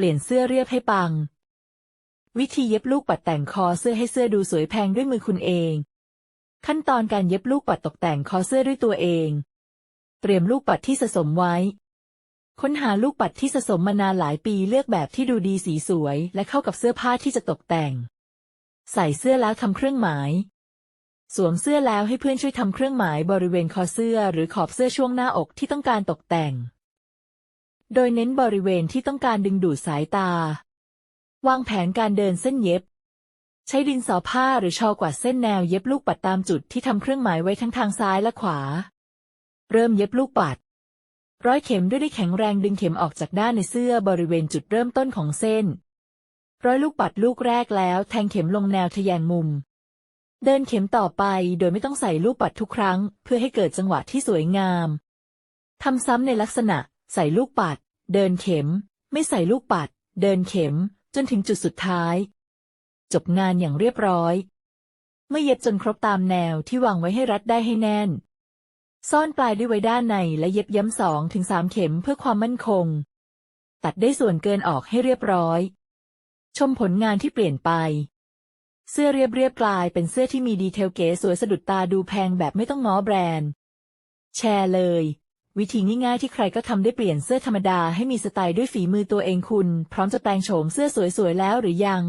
เปลี่ยนเสื้อเรียบให้ปัง วิธีเย็บลูกปัดแต่งคอเสื้อให้เสื้อดูสวยแพงด้วยมือคุณเอง ขั้นตอนการเย็บลูกปัดตกแต่งคอเสื้อด้วยตัวเอง เตรียมลูกปัดที่สะสมไว้ ค้นหาลูกปัดที่สะสมมานานหลายปีเลือกแบบที่ดูดีสีสวย และเข้ากับเสื้อผ้าที่จะตกแต่ง ใส่เสื้อแล้วทำเครื่องหมาย สวมเสื้อแล้วให้เพื่อนช่วยทำเครื่องหมายบริเวณคอเสื้อหรือขอบเสื้อช่วงหน้าอกที่ต้องการตกแต่ง โดยเน้นบริเวณที่ต้องการดึงดูดสายตา วางแผนการเดินเส้นเย็บ ใช้ดินสอผ้าหรือชอกวาดเส้นแนวเย็บลูกปัดตามจุดที่ทำเครื่องหมายไว้ทั้งทางซ้ายและขวา เริ่มเย็บลูกปัด ร้อยเข็มด้วยได้แข็งแรงดึงเข็มออกจากด้านในเสื้อบริเวณจุดเริ่มต้นของเส้น ร้อยลูกปัดลูกแรกแล้ว แทงเข็มลงแนวทะแยงมุม เดินเข็มต่อไปโดยไม่ต้องใส่ลูกปัดทุกครั้ง เพื่อให้เกิดจังหวะที่สวยงามทำซ้ำในลักษณะ ใส่ลูกปัด เดินเข็ม ไม่ใส่ลูกปัด เดินเข็ม จนถึงจุดสุดท้าย จบงานอย่างเรียบร้อย เมื่อเย็บจนครบตามแนวที่วางไว้ให้รัดได้ให้แน่น ซ่อนปลายด้วยไว้ด้านในและเย็บย้ำสองถึงสามเข็มเพื่อความมั่นคง ตัดได้ส่วนเกินออกให้เรียบร้อย ชมผลงานที่เปลี่ยนไป เสื้อเรียบเรียบกลายเป็นเสื้อที่มีดีเทลเก๋สวยสะดุดตาดูแพงแบบไม่ต้องง้อแบรนด์ แชร์เลย วิธีง่ายๆที่ใครก็ทำได้เปลี่ยนเสื้อธรรมดาให้มีสไตล์ด้วยฝีมือตัวเองคุณ พร้อมจะแปลงโฉมเสื้อสวยๆแล้วหรือยัง